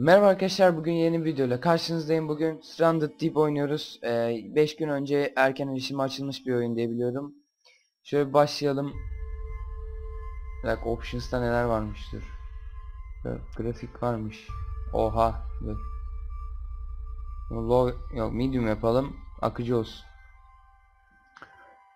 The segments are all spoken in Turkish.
Merhaba arkadaşlar bugün yeni bir videoyla karşınızdayım. Bugün Stranded Deep oynuyoruz. 5 gün önce erken erişime açılmış bir oyun diye biliyorum Şöyle başlayalım. Bir dakika options'ta neler varmıştır? Böyle Grafik varmış. Oha dur. Low yok medium yapalım. Akıcı olsun.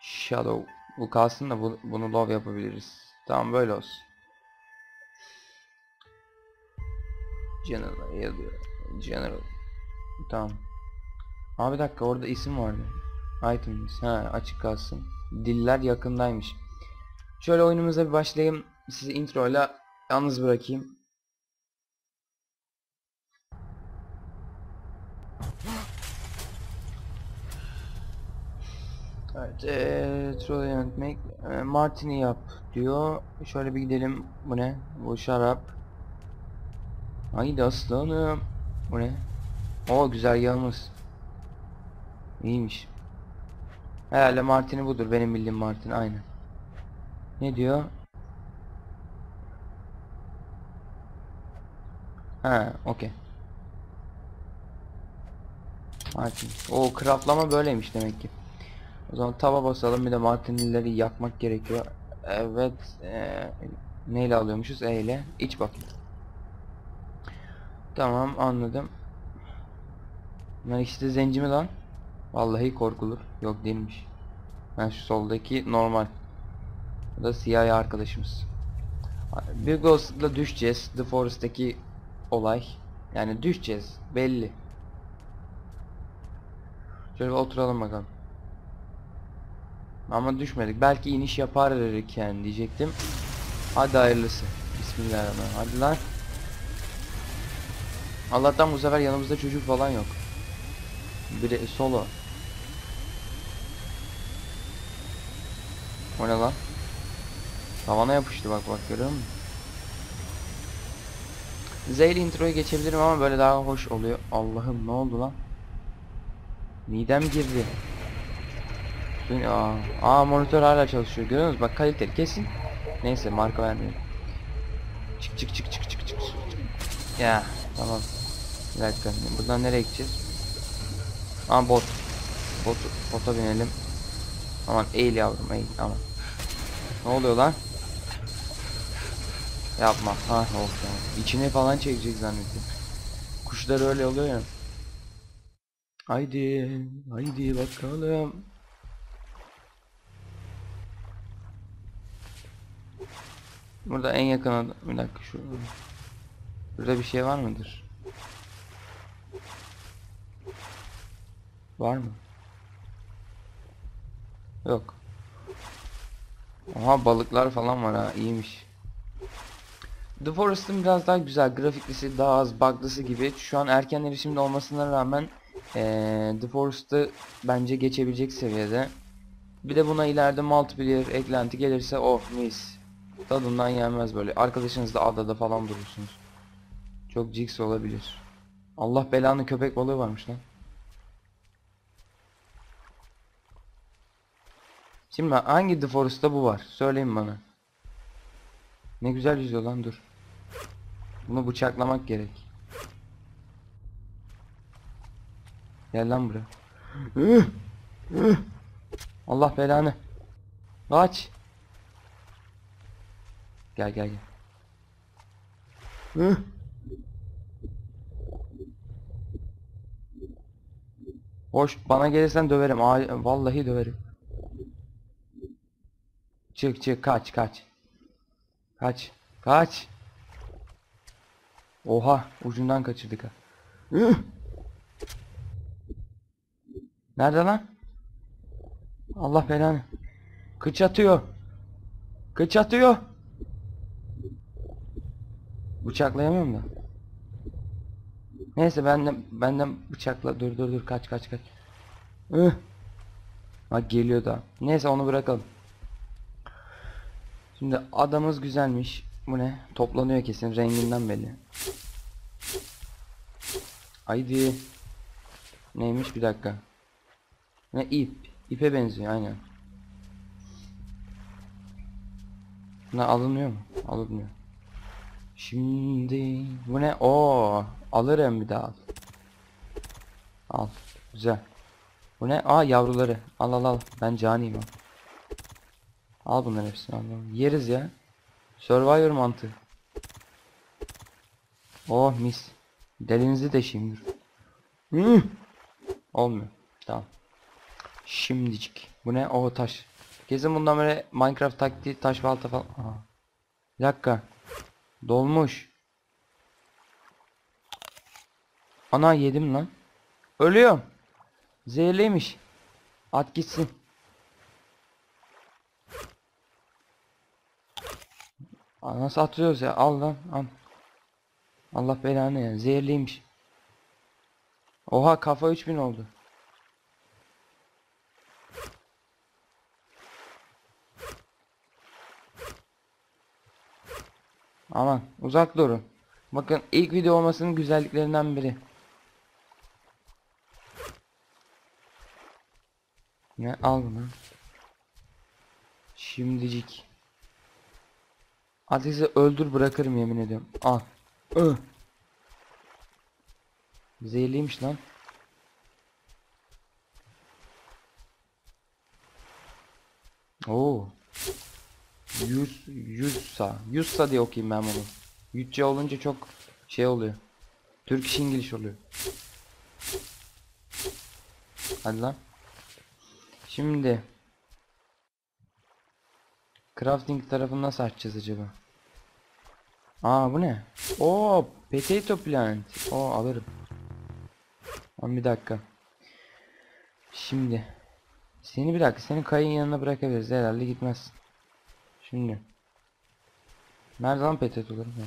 Shadow. Bu kalsın da bu, bunu low yapabiliriz. Tamam böyle olsun General yazıyor. General. Tamam. Abi dakika orada isim vardı. Items. Ha açık kalsın. Diller yakındaymış. Şöyle oyunumuza bir başlayayım. Sizi intro ile yalnız bırakayım. Evet, eee Troll yönetmek. Eee, Martini yap diyor. Şöyle bir gidelim. Bu ne? Bu şarap. Haydi aslanım. Bu ne? O güzel yağımız. İyiymiş. Herhalde Martin'i budur. Benim bildiğim Martin aynı. Ne diyor? Ha, okey. Martin. O craftlama böyleymiş demek ki. O zaman tava basalım bir de Martin'lileri yakmak gerekiyor. Evet. Ee, neyle alıyormuşuz? E ile. İç bakayım. Tamam anladım. Bunlar işte zenci mi lan? Vallahi korkulur. Yok değilmiş. Ben şu soldaki normal. Bu da siyah arkadaşımız. Bir Ghost'la düşeceğiz. The Forest'taki olay. Yani düşeceğiz. Belli. Şöyle oturalım bakalım. Ama düşmedik. Belki iniş yapar yani diyecektim. Hadi hayırlısı. Bismillahirrahmanirrahim. Hadi lan. Allah'tan bu sefer yanımızda çocuk falan yok. Biri solo. O ne lan? Tavana yapıştı bak bak görüyor musun? Zeyli introyu geçebilirim ama böyle daha hoş oluyor. Allah'ım ne oldu lan? Midem girdi. Aa, aa monitör hala çalışıyor. Görüyor musunuz? Bak kaliteli kesin. Neyse marka vermiyorum. Çık çık çık çık çık çık. Ya tamam. Bir dakika. Buradan nereye gideceğiz? Aa bot. Bot bota binelim. Aman eğil yavrum eğil aman. Ne oluyor lan? Yapma. Ha oldu tamam. İçine falan çekecek zannettim. Kuşlar öyle oluyor ya. Haydi, haydi bakalım. Burada en yakın adam. Bir dakika şu. Burada bir şey var mıdır? Var mı? Yok. Oha balıklar falan var ha iyiymiş. The Forest'ın biraz daha güzel grafiklisi daha az buglısı gibi şu an erken erişimde olmasına rağmen ee, The Forest'ı bence geçebilecek seviyede. Bir de buna ileride multiplayer eklenti gelirse oh mis. Tadından yenmez böyle. Arkadaşınızla adada falan durursunuz. Çok jigs olabilir. Allah belanı köpek balığı varmış lan. Şimdi hangi The bu var? Söyleyin bana. Ne güzel yüzüyor lan dur. Bunu bıçaklamak gerek. Gel lan buraya. Allah belanı. Kaç. Gel gel gel. Hoş bana gelirsen döverim. Aa, vallahi döverim. Çık çık kaç kaç. Kaç. Kaç. Oha ucundan kaçırdık ha. Nerede lan? Allah belanı. Kıç atıyor. Kıç atıyor. Bıçaklayamıyorum da. Neyse benden benden bıçakla dur dur dur kaç kaç kaç. Ih. Bak geliyor da. Neyse onu bırakalım. Şimdi adamız güzelmiş. Bu ne? Toplanıyor kesin renginden belli. Haydi. Neymiş bir dakika. Ne ip. İpe benziyor aynen. Bunlar alınıyor mu? Alınmıyor. Şimdi bu ne? Oo, Alırım bir daha al. Al. Güzel. Bu ne? Aa yavruları. Al al al. Ben caniyim al. Al bunların hepsini al. Yeriz ya. Survivor mantığı. Oh mis. Delinizi deşeyim dur. Hı. Olmuyor. Tamam. Şimdicik. Bu ne? O taş. Kesin bundan böyle Minecraft taktiği taş balta falan. Aha. Bir dakika. Dolmuş. Ana yedim lan. Ölüyorum. Zehirliymiş. At gitsin. Nasıl atıyoruz ya? Al lan al. Allah belanı ya. Zehirliymiş. Oha kafa 3000 oldu. Aman uzak durun. Bakın ilk video olmasının güzelliklerinden biri. Ne al bunu. Şimdicik. Ateşi öldür bırakırım yemin ediyorum. Al. Ö. Zehirliymiş lan. Oo. Yus, Yussa. Yussa diye okuyayım ben bunu. Yüzce olunca çok şey oluyor. Türk iş İngiliz oluyor. Hadi lan. Şimdi Crafting tarafını nasıl açacağız acaba? Aa bu ne? Oo potato plant. Oo alırım. Ama bir dakika. Şimdi seni bir dakika seni kayın yanına bırakabiliriz herhalde gitmez. Şimdi Nerede lan potatolarım? Ha.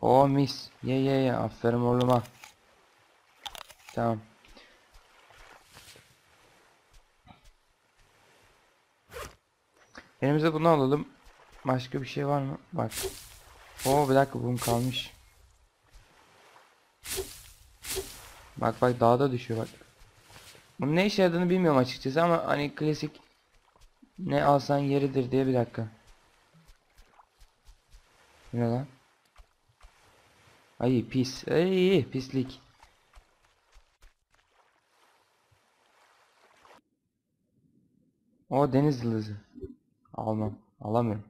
Oo mis. Ye ye ye. Aferin oğluma. Tamam. Elimize bunu alalım. Başka bir şey var mı? Bak. Oo bir dakika bunun kalmış. Bak bak dağda düşüyor bak. Bunun ne işe yaradığını bilmiyorum açıkçası ama hani klasik ne alsan yeridir diye bir dakika. Ne lan? Ay pis. Ay pislik. O deniz yıldızı. Almam. Alamıyorum.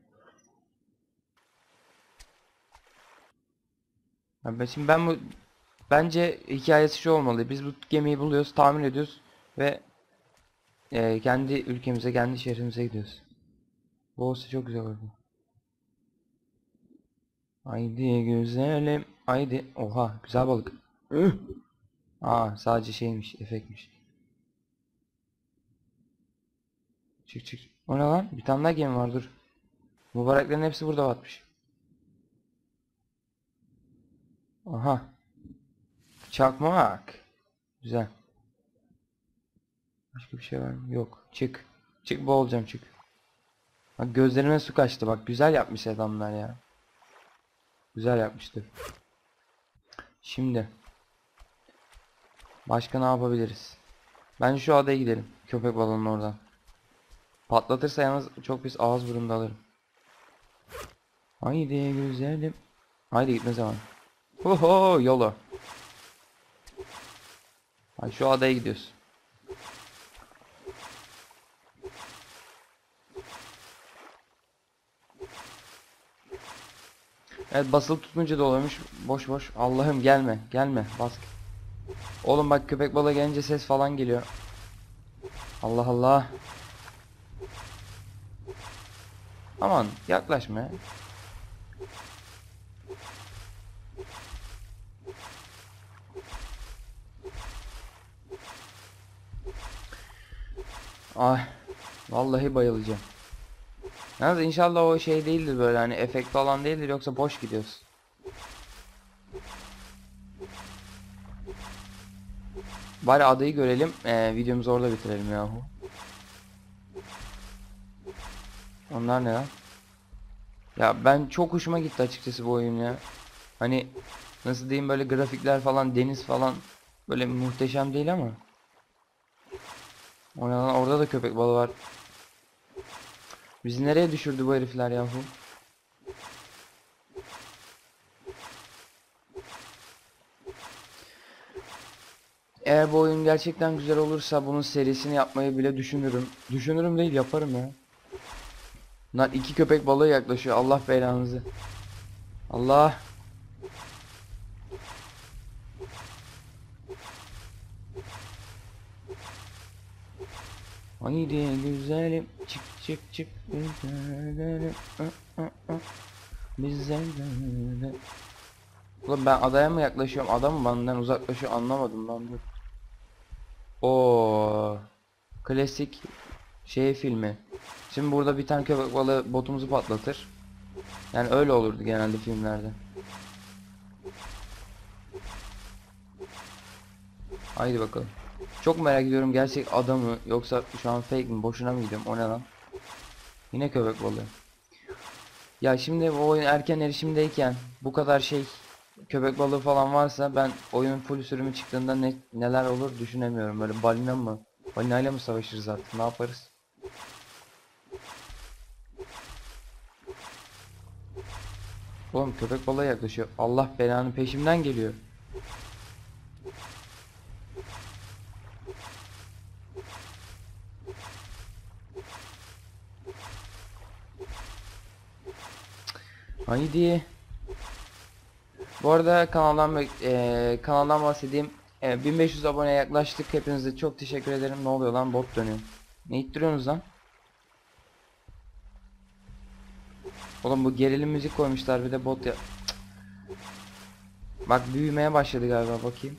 Ya ben şimdi ben bu bence hikayesi şu olmalı. Biz bu gemiyi buluyoruz, tamir ediyoruz ve e, kendi ülkemize, kendi şehrimize gidiyoruz. Bu olsa çok güzel olurdu. Haydi güzelim. Haydi. Oha, güzel balık. Aa, sadece şeymiş, efektmiş. Çık çık. O ne lan? Bir tane daha gemi var dur. Mübareklerin hepsi burada batmış. Aha. Çakmak. Güzel. Başka bir şey var mı? Yok. Çık. Çık boğulacağım çık. Bak gözlerime su kaçtı bak. Güzel yapmış adamlar ya. Güzel yapmıştır. Şimdi. Başka ne yapabiliriz? Bence şu adaya gidelim. Köpek balığının oradan. Patlatırsa yalnız çok pis ağız burunda alırım. Haydi güzelim. Haydi gitme zaman. Oho yolu. Ay şu adaya gidiyoruz. Evet basılı tutunca da. Boş boş. Allah'ım gelme. Gelme. Bas. Oğlum bak köpek balığı gelince ses falan geliyor. Allah Allah. Aman yaklaşma. ya. Ay vallahi bayılacağım. Yalnız inşallah o şey değildir böyle hani efekt falan değildir yoksa boş gidiyoruz. Bari adayı görelim. Ee, videomuzu orada bitirelim yahu. Onlar ne lan? Ya ben çok hoşuma gitti açıkçası bu oyun ya. Hani nasıl diyeyim böyle grafikler falan deniz falan böyle muhteşem değil ama. Oradan orada da köpek balı var. Bizi nereye düşürdü bu herifler yahu? Eğer bu oyun gerçekten güzel olursa bunun serisini yapmayı bile düşünürüm. Düşünürüm değil yaparım ya. Bunlar iki köpek balığı yaklaşıyor. Allah belanızı. Allah. Haydi güzelim. Çık çık çık. Güzelim böyle Ulan ben adaya mı yaklaşıyorum? Adam mı? Benden uzaklaşıyor. Anlamadım ben dur O Klasik şey filmi Şimdi burada bir tane köpek balığı botumuzu patlatır. Yani öyle olurdu genelde filmlerde. Haydi bakalım. Çok merak ediyorum gerçek adamı yoksa şu an fake mi boşuna mı gidiyorum o ne lan? Yine köpek balığı. Ya şimdi bu oyun erken erişimdeyken bu kadar şey köpek balığı falan varsa ben oyun full sürümü çıktığında ne, neler olur düşünemiyorum. Böyle balina mı balinayla mı savaşırız artık ne yaparız Oğlum köpek balığı yaklaşıyor Allah belanı peşimden geliyor Haydi. Bu arada kanaldan e, kanaldan bahsedeyim. E, 1500 aboneye yaklaştık. Hepinize çok teşekkür ederim. Ne oluyor lan bot dönüyor. Ne ittiriyorsunuz lan? Oğlum bu gerilim müzik koymuşlar bir de bot ya. Bak büyümeye başladı galiba bakayım.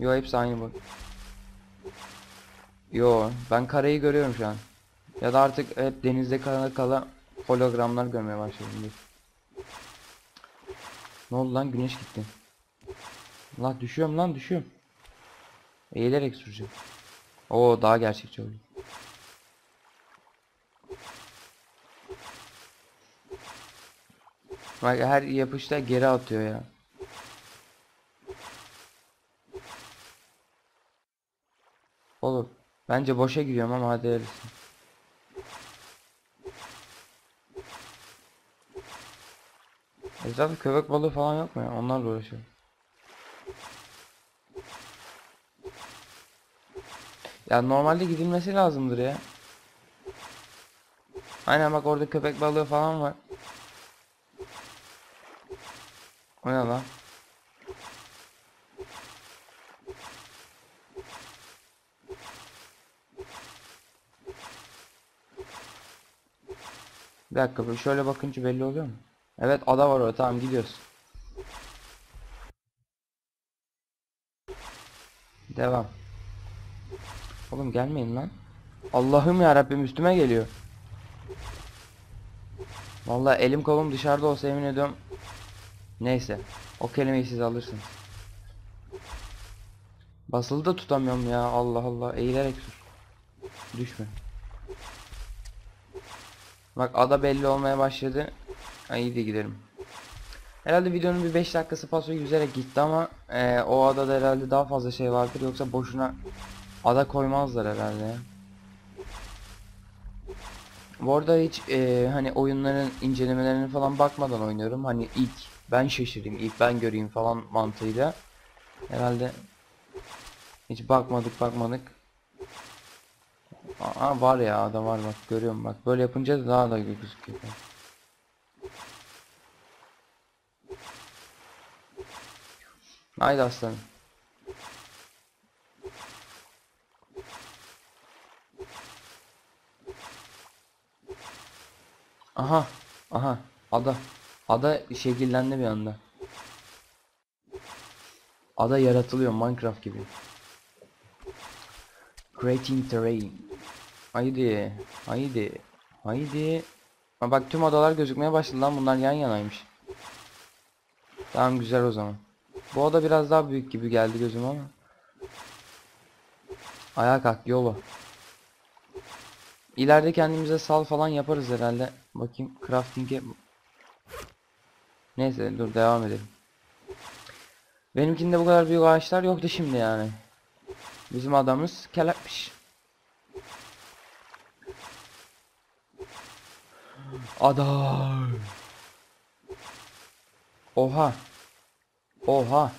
Yo hepsi aynı bak. Yo ben kareyi görüyorum şu an. Ya da artık hep denizde kala kala hologramlar görmeye başladım. Dur. Ne oldu lan güneş gitti. La düşüyorum lan düşüyorum. Eğilerek süreceğim. Oo daha gerçekçi oldu. Bak her yapışta geri atıyor ya. Oğlum bence boşa gidiyorum ama hadi öyleyse. Etrafta köpek balığı falan yok mu ya? Onlarla uğraşıyorum. Ya normalde gidilmesi lazımdır ya. Aynen bak orada köpek balığı falan var. O ne lan? Bir dakika şöyle bakınca belli oluyor mu? Evet ada var orada tamam gidiyoruz. Devam. Oğlum gelmeyin lan. Allah'ım ya Rabbim üstüme geliyor. Vallahi elim kolum dışarıda olsa emin ediyorum. Neyse. O kelimeyi siz alırsınız. Basılı da tutamıyorum ya. Allah Allah. Eğilerek sür. Düşme. Bak ada belli olmaya başladı. Ha, iyi de gidelim. Herhalde videonun bir 5 dakikası paso yüzerek gitti ama e, o adada herhalde daha fazla şey vardır yoksa boşuna ada koymazlar herhalde ya. Bu arada hiç e, hani oyunların incelemelerine falan bakmadan oynuyorum. Hani ilk ben şaşırayım, ilk ben göreyim falan mantığıyla. Herhalde hiç bakmadık bakmadık. Aa var ya ada var bak görüyorum bak. Böyle yapınca da daha da gözüküyor. Haydi aslanım. Aha. Aha. Ada. Ada şekillendi bir anda. Ada yaratılıyor Minecraft gibi. Creating terrain. Haydi. Haydi. Haydi. Ha bak tüm adalar gözükmeye başladı lan bunlar yan yanaymış. Tamam güzel o zaman. Bu oda biraz daha büyük gibi geldi gözüme ama. Ayağa kalk yolu. İleride kendimize sal falan yaparız herhalde. Bakayım crafting'e. Neyse dur devam edelim. Benimkinde bu kadar büyük ağaçlar yoktu şimdi yani. Bizim adamımız kelakmış. Adam. Oha. Oha.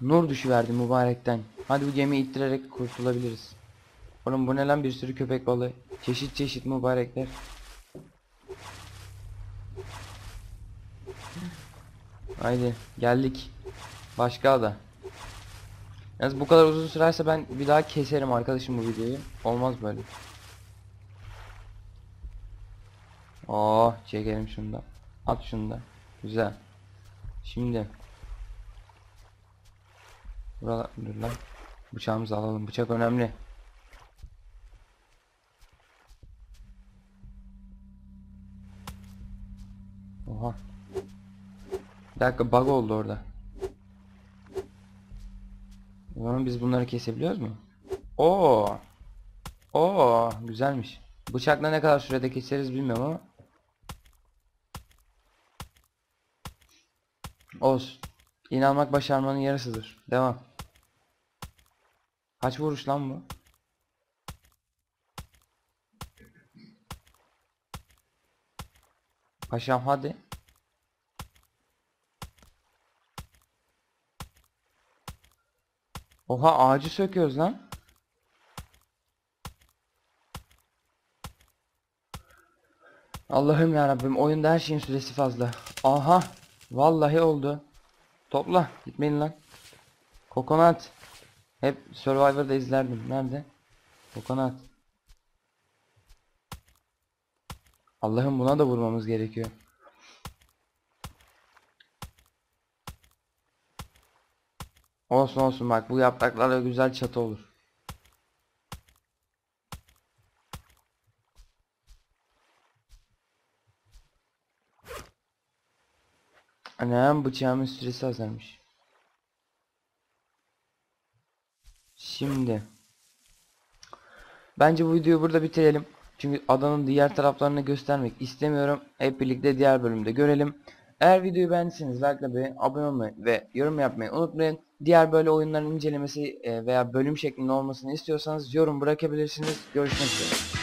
Nur düşüverdi mübarekten. Hadi bu gemiyi ittirerek kurtulabiliriz. Oğlum bu ne lan bir sürü köpek balığı. Çeşit çeşit mübarekler. Haydi geldik. Başka ada. Yalnız bu kadar uzun sürerse ben bir daha keserim arkadaşım bu videoyu. Olmaz böyle. Oh çekelim şunu da. At şunu da. Güzel. Şimdi. Buralar dur lan. Bıçağımızı alalım. Bıçak önemli. Oha. Bir dakika bug oldu orada. Zaman biz bunları kesebiliyoruz mu? Oo. Oo, güzelmiş. Bıçakla ne kadar sürede keseriz bilmiyorum ama. Olsun. İnanmak başarmanın yarısıdır. Devam. Kaç vuruş lan bu? Paşam hadi. Oha ağacı söküyoruz lan. Allah'ım ya Rabbim oyunda her şeyin süresi fazla. Aha vallahi oldu. Topla gitmeyin lan. Kokonat. Hep Survivor'da izlerdim. Nerede? Kokonat. Allah'ım buna da vurmamız gerekiyor. Olsun olsun bak bu yapraklarla güzel çatı olur. Anam bıçağımın süresi azalmış. Şimdi Bence bu videoyu burada bitirelim. Çünkü adanın diğer taraflarını göstermek istemiyorum. Hep birlikte diğer bölümde görelim. Eğer videoyu beğendiyseniz likelamayı, abone olmayı ve yorum yapmayı unutmayın. Diğer böyle oyunların incelemesi e, veya bölüm şeklinde olmasını istiyorsanız yorum bırakabilirsiniz. Görüşmek üzere.